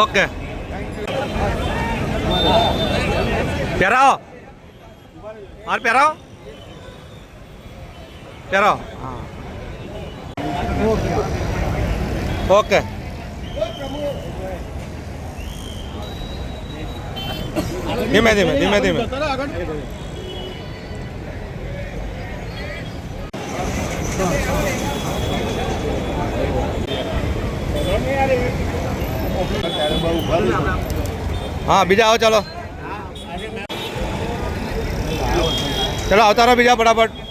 Okay પહેરાવો હાર પહેરાવો પહેરાવો okay ધીમે ધીમે ધીમે ધીમે હા બીજા આવો ચાલો ચલો આવતા રહો બીજા ફટાફટ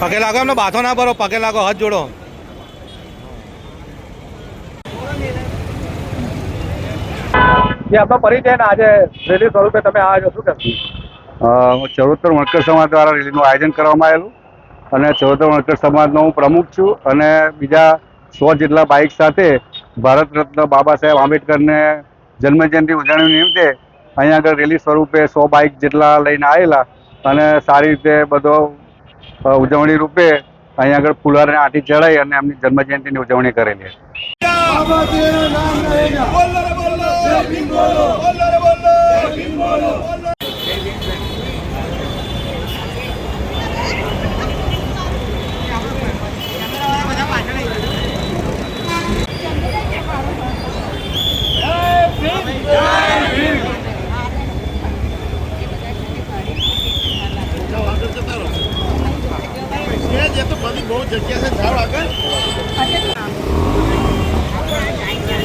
પગે લાગો એમનો બાથો ના ભરો પગે લાગો હાથ જોડો. જે આપનો પરિચય ને આજે રેલી સ્વરૂપે તમે આ શું કરશો હું ચરોતર વણકર સમાજ દ્વારા રેલીનું આયોજન કરવામાં આવેલું અને ચરોતર વણકર સમાજનો હું પ્રમુખ છું અને બીજા સો જેટલા બાઇક સાથે ભારત રત્ન બાબા સાહેબ આંબેડકરને જન્મજયંતિ ઉજવણી નિમિત્તે અહીંયા આગળ રેલી સ્વરૂપે સો બાઇક જેટલા લઈને આવેલા અને સારી રીતે બધો ઉજવણી રૂપે અહીંયા આગળ ફુલારને આંટી ચડાઈ અને એમની જન્મજયંતિની ઉજવણી કરેલી હતી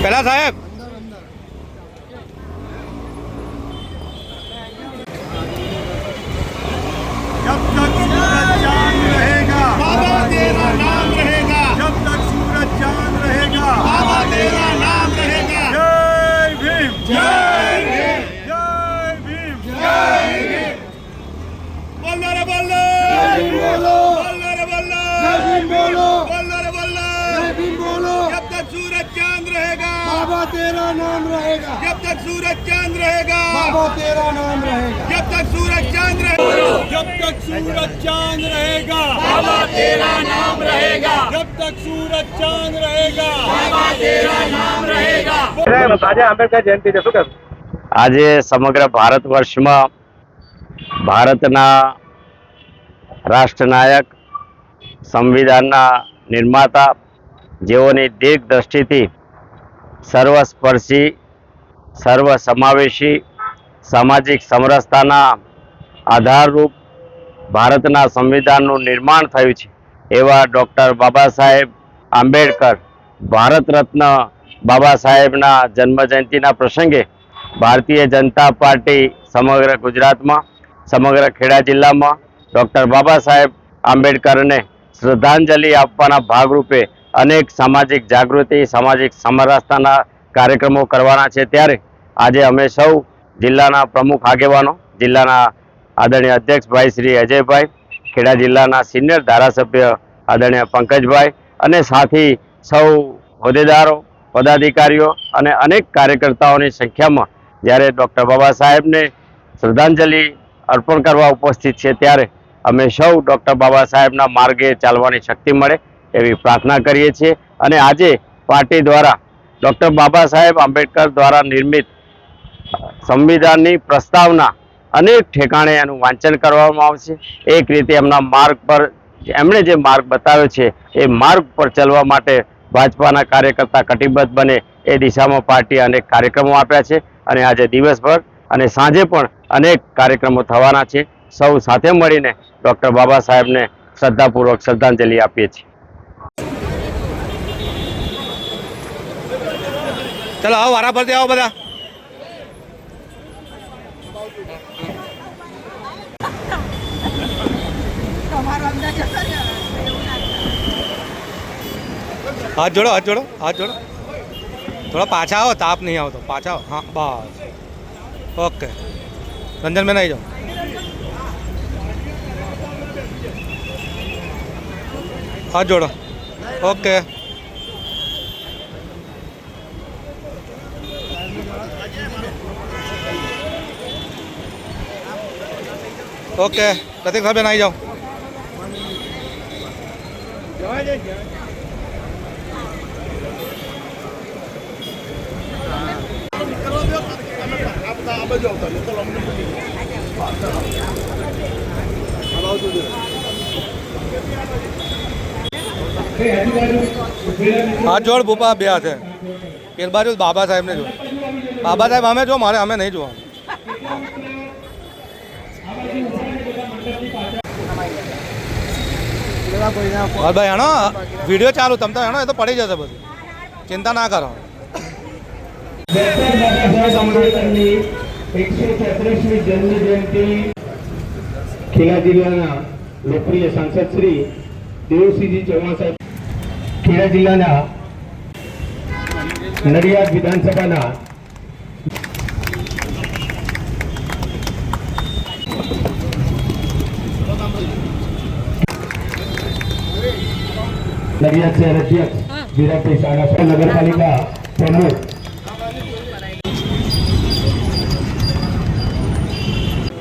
પેલા સાહેબ. જબ તક રહેગા. બાબા તેરા बोलो जय भीम बोलो बोलो रे बोलो जय भीम बोलो जब तक सूरज चांद रहेगा बाबा तेरा नाम रहेगा जब तक सूरज चांद रहेगा बाबा तेरा नाम रहेगा जब तक सूरज चांद रहेगा जब तक सूरज चांद रहेगा बाबा तेरा नाम रहेगा जब तक सूरज चांद रहेगा बाबा तेरा नाम रहेगा આજે આંબેડકર જયંતિ છે શું કહેશો આજે સમગ્ર ભારત વર્ષમાં ભારતના રાષ્ટ્રનાયક સંવિધાનના નિર્માતા જેઓની દીર્ઘ દ્રષ્ટિથી સર્વસ્પર્શી, સર્વસમાવેશી, સામાજિક સમરસતાના આધારરૂપ ભારતના સંવિધાનનું નિર્માણ થયું છે. એવા ડૉક્ટર બાબા સાહેબ આંબેડકર, ભારત રત્ન બાબા સાહેબના જન્મજયંતિના પ્રસંગે ભારતીય જનતા પાર્ટી સમગ્ર ગુજરાતમાં, સમગ્ર ખેડા જિલ્લામાં ડૉક્ટર બાબા સાહેબ આંબેડકરને શ્રદ્ધાંજલિ આપવાના ભાગરૂપે અનેક સામાજિક જાગૃતિ, સામાજિક સમરસતાના કાર્યક્રમો કરવાના છે. ત્યારે આજે અમે સૌ જિલ્લાના પ્રમુખ આગેવાનો, જિલ્લાના આદરણીય અધ્યક્ષભાઈ શ્રી અજયભાઈ, ખેડા જિલ્લાના સિનિયર ધારાસભ્ય આદરણીય પંકજભાઈ અને સાથી સૌ હોદ્દેદારો, પદાધિકારીઓ અને અનેક કાર્યકર્તાઓની સંખ્યામાં જ્યારે ડૉક્ટર બાબા સાહેબને શ્રદ્ધાંજલિ અર્પણ કરવા ઉપસ્થિત છે ત્યારે અમે સૌ ડૉક્ટર બાબા સાહેબના માર્ગે ચાલવાની શક્તિ મળે એવી પ્રાર્થના કરીએ છીએ. અને આજે પાર્ટી દ્વારા ડૉક્ટર બાબા સાહેબ આંબેડકર દ્વારા નિર્મિત સંવિધાનની પ્રસ્તાવના અનેક ઠેકાણે એનું વાંચન કરવામાં આવશે. એક રીતે એમના માર્ગ પર એમણે જે માર્ગ બતાવ્યો છે, એ માર્ગ પર ચાલવા માટે ભાજપાના કાર્યકર્તા કટિબદ્ધ બને એ દિશામાં પાર્ટી અનેક કાર્યક્રમો આપ્યા છે. અને આજે દિવસભર અને સાંજે પણ અનેક કાર્યક્રમો થવાના છે. સૌ સાથે મળીને ડૉક્ટર બાબા સાહેબને શ્રદ્ધાપૂર્વક શ્રદ્ધાંજલિ આપીએ છીએ. ચલો, આવો, વારા ફરતી આવો બધા. હાથ જોડો હાથ જોડો હાથ જોડો. થોડા પાછા આવો, તાપ નહીં આવતો. પાછા આવો. હા, બસ. ઓકે. રંજનબેન આવી જાઓ. હાથ જોડો ઓકે ઓકે પ્રતિકભાઈ આવી જાઓ હાથ જોડ ભૂપા બે હાથે પેલ બાજુ બાબા સાહેબને જો બાબા સાહેબ, અમે જો, મારે અમે નહીં જોવાનું. ભાઈ, હેણો, વીડિયો ચાલુ, તમે તો, હેણો, એ તો પડી જશે બધું. ચિંતા ના કરો. સાહેબ ખેડા જિલ્લાના લોકપ્રિય સાંસદ શ્રી દેવસિંહજી ચૌહાણ સાહેબ. ખેડા જિલ્લાના નડિયાદ વિધાનસભાના નડિયાદ શહેર અધ્યક્ષ વિરાટભાઈ સાણસા નગરપાલિકા પ્રમુખ.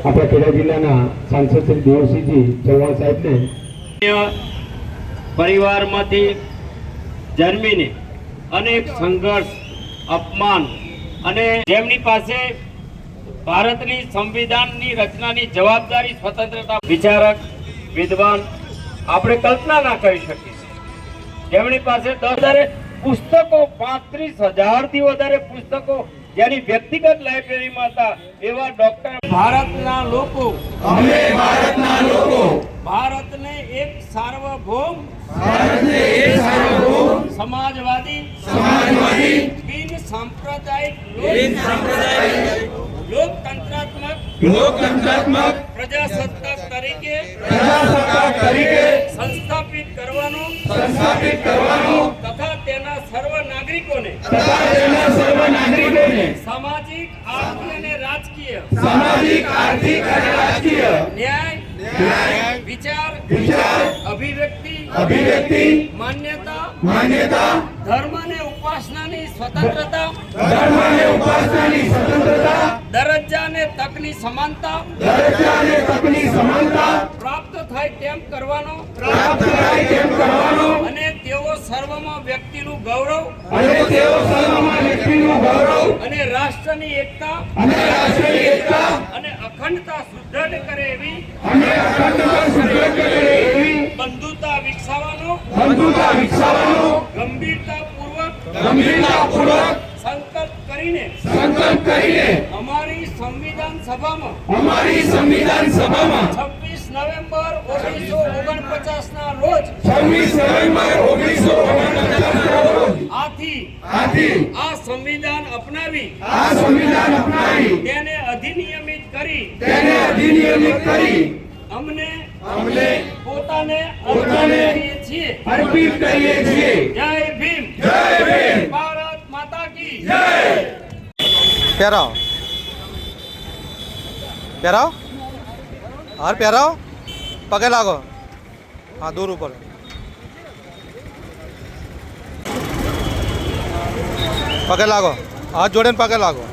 આપણા ખેડા જિલ્લાના સાંસદ શ્રી દેવસિંહજી ચૌહાણ સાહેબને પરિવારમાંથી જન્મીને અનેક સંઘર્ષ, અપમાન અને જેમની પાસે ભારતની સંવિધાનની રચનાની જવાબદારી, સ્વતંત્રતા વિચારક, વિદ્વાન આપણે કલ્પના ના કરી શકીએ. જેમની પાસે દસ પુસ્તકો, પાંત્રીસ હજારથી વધારે પુસ્તકો જેની વ્યક્તિગત લાઇબ્રેરીમાં હતા એવા ડોક્ટર ભારતના લોકો. અમે ભારતના લોકો. ભારતને એક સાર્વભૌમ ભારતને એક સાર્વભૌમ સમાજવાદી સમાજવાદી બિન સાંપ્રદાયિક બિન સાંપ્રદાયિક લોકતંત્રાત્મક લોકતંત્રાત્મક પ્રજાસત્તાક તરીકે પ્રજાસત્તાક તરીકે સંસ્થાપિત કરવાનો સંસ્થાપિત કરવાનો તેના સર્વ નાગરિકોને. તથા તેના સર્વ નાગરિકોને. સામાજિક આર્થિક અને રાજકીય. સામાજિક આર્થિક અને રાજકીય. ન્યાય ન્યાય વિચાર વિચાર અભિવ્યક્તિ અભિવ્યક્તિ માન્યતા માન્યતા ધર્મ અને ઉપાસનાની સ્વતંત્રતા ધર્મ અને ઉપાસનાની સ્વતંત્રતા દરજ્જા અને તકની સમાનતા દરજ્જા અને તકની સમાનતા પ્રાપ્ત થાય તેમ કરવાનો પ્રાપ્ત થાય ગૌરવ અને તેઓ સર્વમાં વ્યક્તિનું ગૌરવ અને રાષ્ટ્રની એકતા અને રાષ્ટ્રની એકતા અને અખંડતા સુદૃઢ કરે એવી અને અખંડતા સુદૃઢ કરે એવી બંધુતા વિકસાવવાનો બંધુતા વિકસાવવાનો ગંભીરતાપૂર્વક ગંભીરતાપૂર્વક સંકલ્પ કરીને સંકલ્પ કરીને અમારી સંવિધાન સભામાં અમારી સંવિધાન સભામાં 26 નવેમ્બર 1949 ના રોજ 26 નવેમ્બર 1949 ના રોજ આથી આથી આ સંવિધાન અપનાવી આ સંવિધાન અપનાવી તેને અધિનિયમિત કરી તેને અધિનિયમિત કરી અમને અમને પોતાને પોતાને છીએ. અર્પિત કરીએ છીએ. જય ભીમ. જય ભીમ. ભારત માતા કી જય. પહેરાવ. પહેરાવો. હાર પહેરાવો. પગે લાગો. હા દૂર ઉપર. પગે લાગો. હાથ જોડે પગે લાગો.